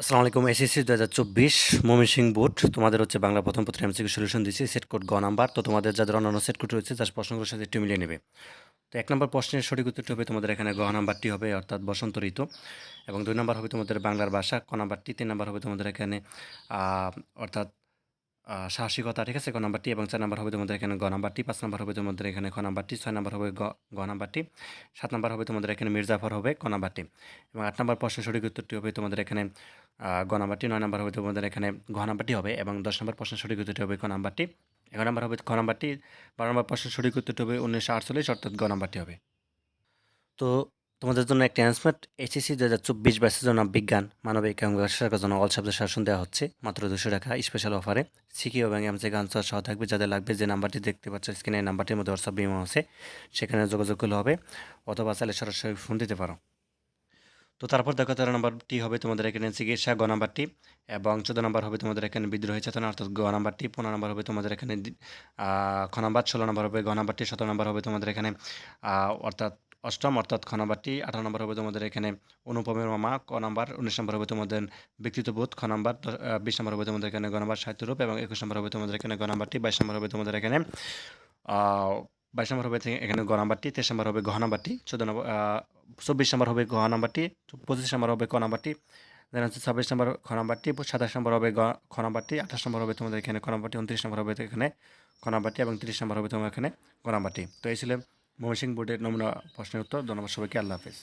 আসসালামু আলাইকুম এসএসসি দু হাজার চব্বিশ ময়মনসিংহ বোর্ড। তোমাদের হচ্ছে বাংলা প্রথম পত্রে এমসিকিউ সলিউশন দিচ্ছি সেট কোড গ নাম্বার। তো তোমাদের যাদের অন্যান্য সেট কোড রয়েছে যার প্রশ্নগুলোর সাথে একটু মিলিয়ে নেবে। তো এক নম্বর প্রশ্নের সঠিক উত্তরটি হবে তোমাদের এখানে গ নাম্বারটি হবে, অর্থাৎ বসন্ত ঋতু। এবং দুই নম্বর হবে তোমাদের বাংলার ভাষা, ক নাম্বারটি, তিন নম্বর হবে তোমাদের এখানে অর্থাৎ সাহসিকতা, ঠিক আছে? ক নাম্বারটি এবং চার নাম্বার হবে তোমাদের এখানে গ নাম্বারটি, পাঁচ নাম্বার হবে তোমাদের এখানে খ নাম্বারটি, ছয় নাম্বার হবে গ নাম্বারটি, সাত নাম্বার হবে তোমাদের এখানে মির্জাফর হবে ক নাম্বারটি। এবং আট নাম্বার প্রশ্নের সঠিক উত্তরটি হবে তোমাদের এখানে আহ, গ নাম্বারটি নয় নাম্বার হবে তোমাদের এখানে ঘ নাম্বারটি হবে এবং দশ নম্বর প্রশ্নের সঠিক উত্তরটি হবে ক নাম্বারটি। এগারো নম্বর হবে খ নাম্বারটি বারো নম্বর প্রশ্নের সঠিক উত্তরটি হবে উনিশশো আটচল্লিশ অর্থাৎ গ নাম্বারটি হবে। তো তোমাদের জন্য একটা অ্যান্সার এইচএসসি দু হাজার চব্বিশ ব্যাচের জন্য বিজ্ঞান মানবিক এবং ব্যবসার জন্য অল শব্দের শাসন দেওয়া হচ্ছে। মাত্র দুশো টাকা স্পেশাল অফারে সিকি এবং এমসে গান সহ থাকবে যাদের লাগবে যে নাম্বারটি দেখতে পাচ্ছ স্ক্রিনে নাম্বারটির মধ্যে হোয়াটসঅ্যাপ বিমা আছে। সেখানে যোগাযোগ করলে হবে অথবা চাইলে সরাসরি ফোন দিতে পারো। তো তারপর দেখো তেরো নম্বরটি হবে তোমাদের এখানে চিকিৎসা, গ নাম্বারটি এবং চোদ্দ নম্বর হবে তোমাদের এখানে বিদ্রোহী চেতনা, অর্থাৎ গ নাম্বারটি, পনেরো নম্বর হবে তোমাদের এখানে খ নাম্বার, ষোলো নম্বর হবে গ নাম্বারটি, সতেরো নম্বর হবে তোমাদের এখানে অর্থাৎ অষ্টম, অর্থাৎ খ নাম্বারটি, আঠারো নম্বর হবে তোমাদের এখানে অনুপমের মামা, ক নাম্বার, উনিশ নম্বর হবে তোমাদের ব্যক্তিত্ববোধ খ নাম্বার বিশ নম্বর হবে তোমাদের এখানে গ নাম্বার সাহিত্যরূপ এবং একুশ নম্বর হবে তোমাদের এখানে গ নাম্বারটি, বাইশ নম্বর হবে তোমাদের এখানে বাইশ নম্বর হবে এখানে গ নাম্বারটি, তেইশ নম্বর হবে ঘ নাম্বারটি, চোদ্দ নম্বর চব্বিশ নম্বর হবে ঘ নাম্বারটি, পঁচিশ নম্বর হবে ক নাম্বারটি, দেন হচ্ছে ছাব্বিশ নম্বর খ নাম্বারটি, সাতাশ নম্বর হবে গ, খ নাম্বারটি, আঠাশ নম্বর হবে তোমাদের এখানে নাম্বারটি, উনত্রিশ নম্বর হবে এখানে নাম্বারটি এবং তিরিশ নম্বর হবে তোমার এখানে ক তো এই ছিল ময়মনসিংহ বোর্ডের নমুনা প্রশ্নের উত্তর। ধন্যবাদ সবাইকে। আল্লাহ হাফিজ।